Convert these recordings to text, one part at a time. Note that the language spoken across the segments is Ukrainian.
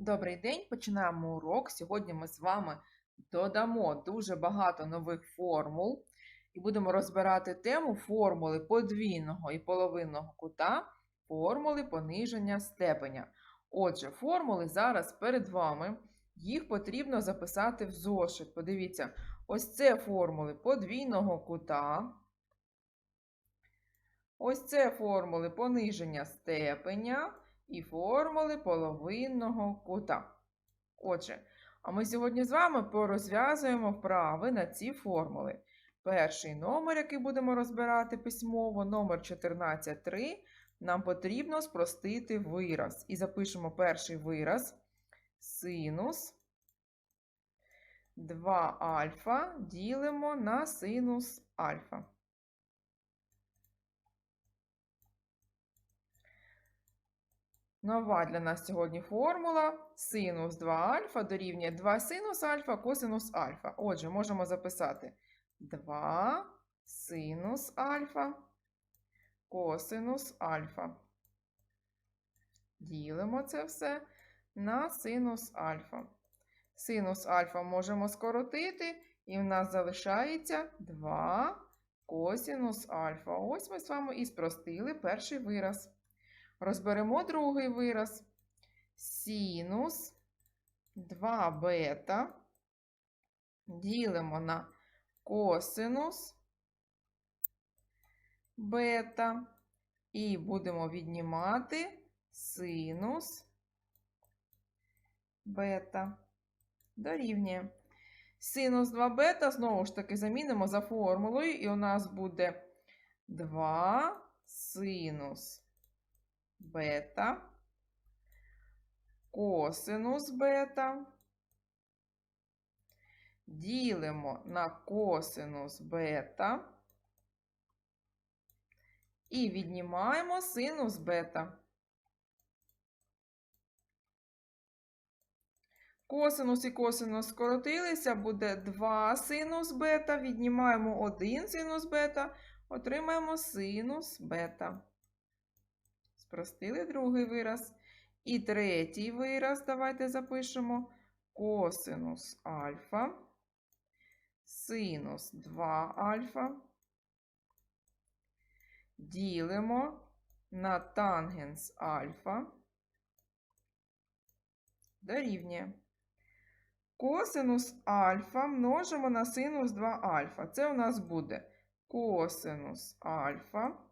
Добрий день, починаємо урок. Сьогодні ми з вами додамо дуже багато нових формул і будемо розбирати тему формули подвійного і половинного кута, формули пониження степеня. Отже, формули зараз перед вами. Їх потрібно записати в зошит. Подивіться, ось це формули подвійного кута. Ось це формули пониження степеня і формули половинного кута. Отже, а ми сьогодні з вами порозв'язуємо вправи на ці формули. Перший номер, який будемо розбирати письмово, номер 14.3, нам потрібно спростити вираз. І запишемо перший вираз синус 2 альфа ділимо на синус альфа. Нова для нас сьогодні формула синус 2 альфа дорівнює 2 синус альфа косинус альфа. Отже, можемо записати 2 синус альфа косинус альфа. Ділимо це все на синус альфа. Синус альфа можемо скоротити, і в нас залишається 2 косинус альфа. Ось ми з вами і спростили перший вираз. Розберемо другий вираз. Синус 2 бета ділимо на косинус бета і будемо віднімати синус бета. Дорівнює. Синус 2 бета, знову ж таки, замінимо за формулою, і у нас буде 2 синус бета, косинус бета. Ділимо на косинус бета і віднімаємо синус бета. Косинус і косинус скоротилися, буде 2 синус бета, віднімаємо 1 синус бета, отримаємо синус бета. Спростили другий вираз. І третій вираз, давайте запишемо косинус альфа, синус 2 альфа. Ділимо на тангенс альфа. Дорівнює. Косинус альфа множимо на синус 2 альфа. Це у нас буде косинус альфа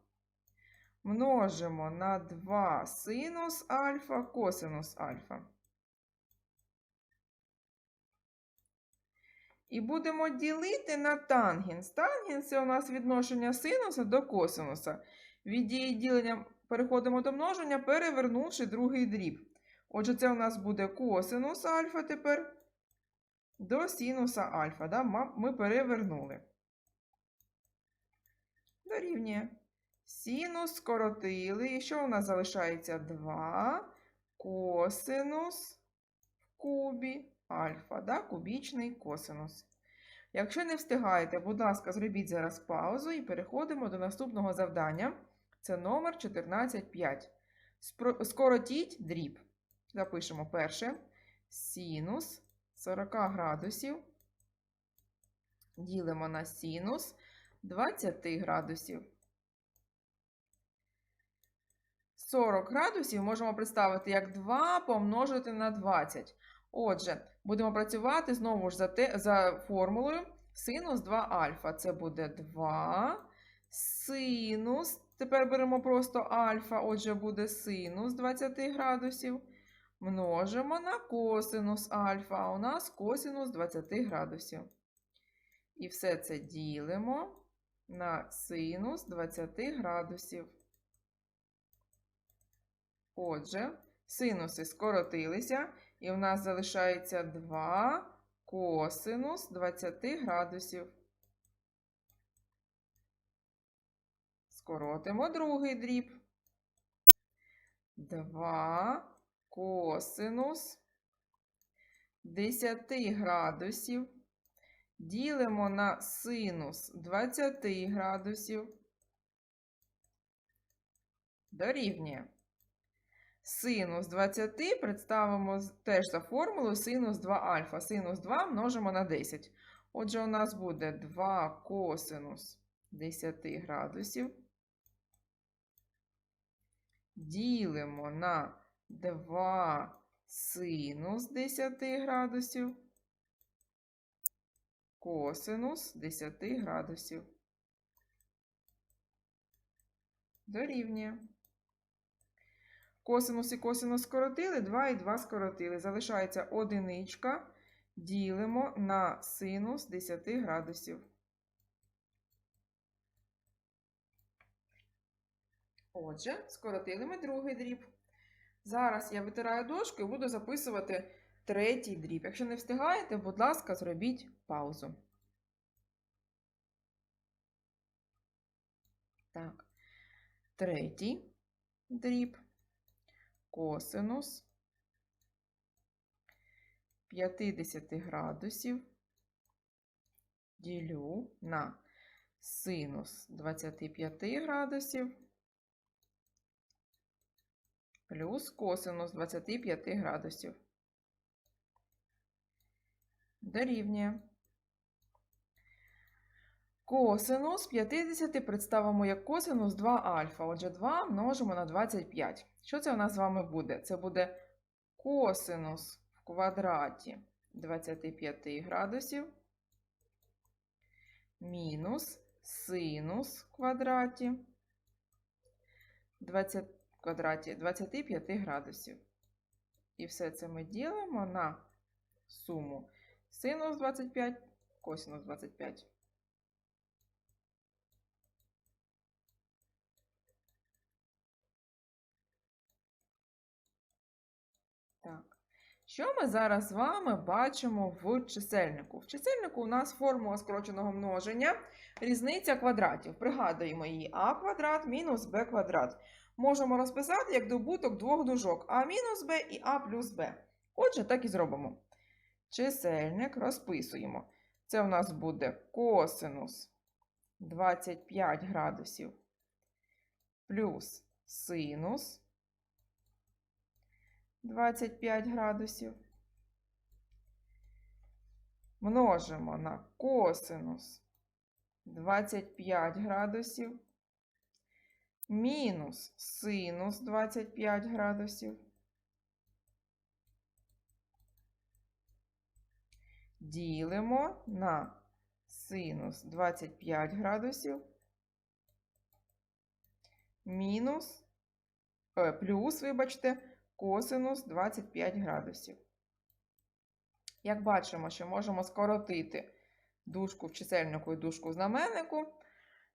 множимо на 2 синус альфа косинус альфа. І будемо ділити на тангенс. Тангенс це у нас відношення синуса до косинуса. Від дії ділення переходимо до множення, перевернувши другий дріб. Отже, це у нас буде косинус альфа тепер до синуса альфа. Да? Ми перевернули. Дорівнює. Синус скоротили. І що у нас залишається? 2 косинус в кубі альфа, да? кубічний косинус. Якщо не встигаєте, будь ласка, зробіть зараз паузу і переходимо до наступного завдання. Це номер 14.5. Скоротіть дріб. Запишемо перше. Синус 40 градусів. Ділимо на синус 20 градусів. 40 градусів можемо представити як 2 помножити на 20. Отже, будемо працювати знову ж за те, за формулою синус 2 альфа. Це буде 2 синус. Тепер беремо просто альфа, отже, буде синус 20 градусів. Множимо на косинус альфа, а у нас косинус 20 градусів. І все це ділимо на синус 20 градусів. Отже, синуси скоротилися, і в нас залишається 2 косинус 20 градусів. Скоротимо другий дріб. 2 косинус 10 градусів. Ділимо на синус 20 градусів. Дорівнює. Синус 20 представимо теж за формулою синус 2 альфа. Синус 2 множимо на 10. Отже, у нас буде 2 косинус 10 градусів. Ділимо на 2 синус 10 градусів. Косинус 10 градусів. Дорівнює. Косинус і косинус скоротили, 2 і 2 скоротили. Залишається одиничка. Ділимо на синус 10 градусів. Отже, скоротили ми другий дріб. Зараз я витираю дошку і буду записувати третій дріб. Якщо не встигаєте, будь ласка, зробіть паузу. Так. Третій дріб. Косинус 50 градусів ділю на синус 25 градусів плюс косинус 25 градусів. Дорівнює. Косинус 50 представимо як косинус 2 альфа. Отже, 2 множимо на 25. Що це у нас з вами буде? Це буде косинус в квадраті 25 градусів мінус синус в квадраті 20 квадраті 25 градусів. І все це ми ділимо на суму синус 25, косинус 25. Так. Що ми зараз з вами бачимо в чисельнику? В чисельнику у нас формула скороченого множення, різниця квадратів. Пригадуємо її а квадрат мінус b квадрат. Можемо розписати як добуток двох дужок а мінус b і а плюс b. Отже, так і зробимо. Чисельник розписуємо. Це у нас буде косинус 25 градусів плюс синус 25 градусів. Множимо на косинус 25 градусів мінус синус 25 градусів. Ділимо на синус 25 градусів мінус, е, плюс, вибачте, косинус 25 градусів. Як бачимо, що можемо скоротити дужку в чисельнику і дужку в знаменнику.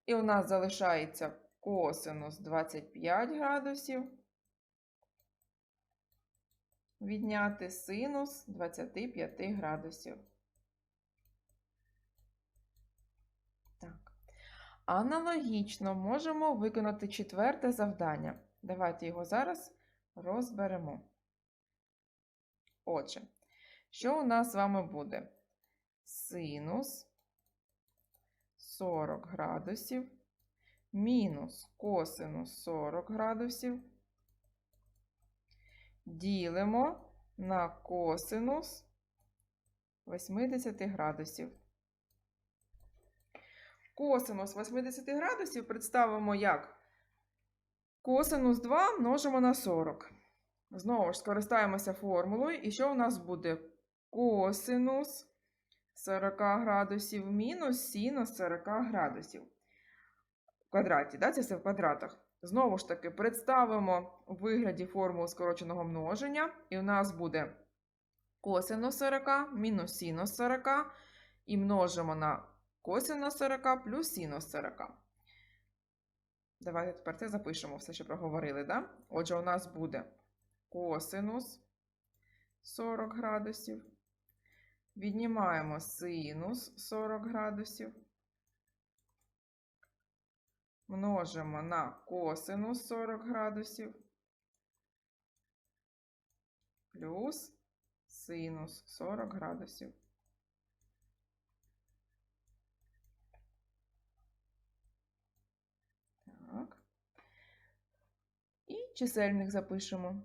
І у нас залишається косинус 25 градусів. Відняти синус 25 градусів. Так. Аналогічно можемо виконати четверте завдання. Давайте його зараз розберемо. Отже, що у нас з вами буде? Синус 40 градусів мінус косинус 40 градусів. Ділимо на косинус 80 градусів. Косинус 80 градусів представимо як Косинус 2 множимо на 40. Знову ж скористаємося формулою. І що у нас буде? Косинус 40 градусів мінус синус 40 градусів. В квадраті, да? це все в квадратах. Знову ж таки, представимо у вигляді формулу скороченого множення. І у нас буде косинус 40 мінус синус 40. І множимо на косинус 40 плюс синус 40. Давайте тепер це запишемо все, що проговорили. Да? Отже, у нас буде косинус 40 градусів. Віднімаємо синус 40 градусів. Множимо на косинус 40 градусів. Плюс синус 40 градусів. чисельник запишемо.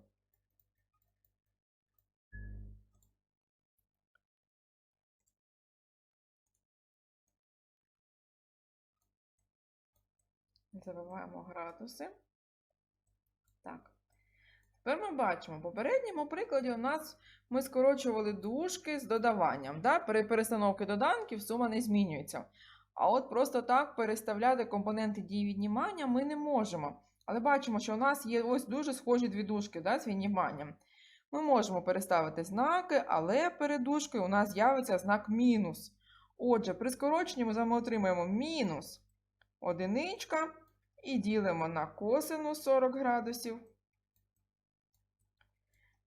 Забиваємо градуси. Так. Тепер ми бачимо, в попередньому прикладі у нас ми скорочували дужки з додаванням. Да? При перестановці доданків сума не змінюється. А от просто так переставляти компоненти дії віднімання ми не можемо. Але бачимо, що у нас є ось дуже схожі дві дужки да, з відніманням. Ми можемо переставити знаки, але перед дужкою у нас з'явиться знак мінус. Отже, при скороченні ми отримаємо мінус одиничка і ділимо на косинус 40 градусів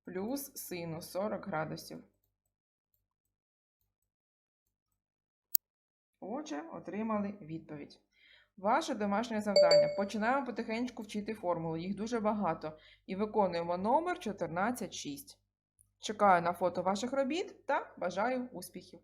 плюс синус 40 градусів. Отже, отримали відповідь. Ваше домашнє завдання. Починаємо потихеньку вчити формули, їх дуже багато. І виконуємо номер 14.6. Чекаю на фото ваших робіт та бажаю успіхів!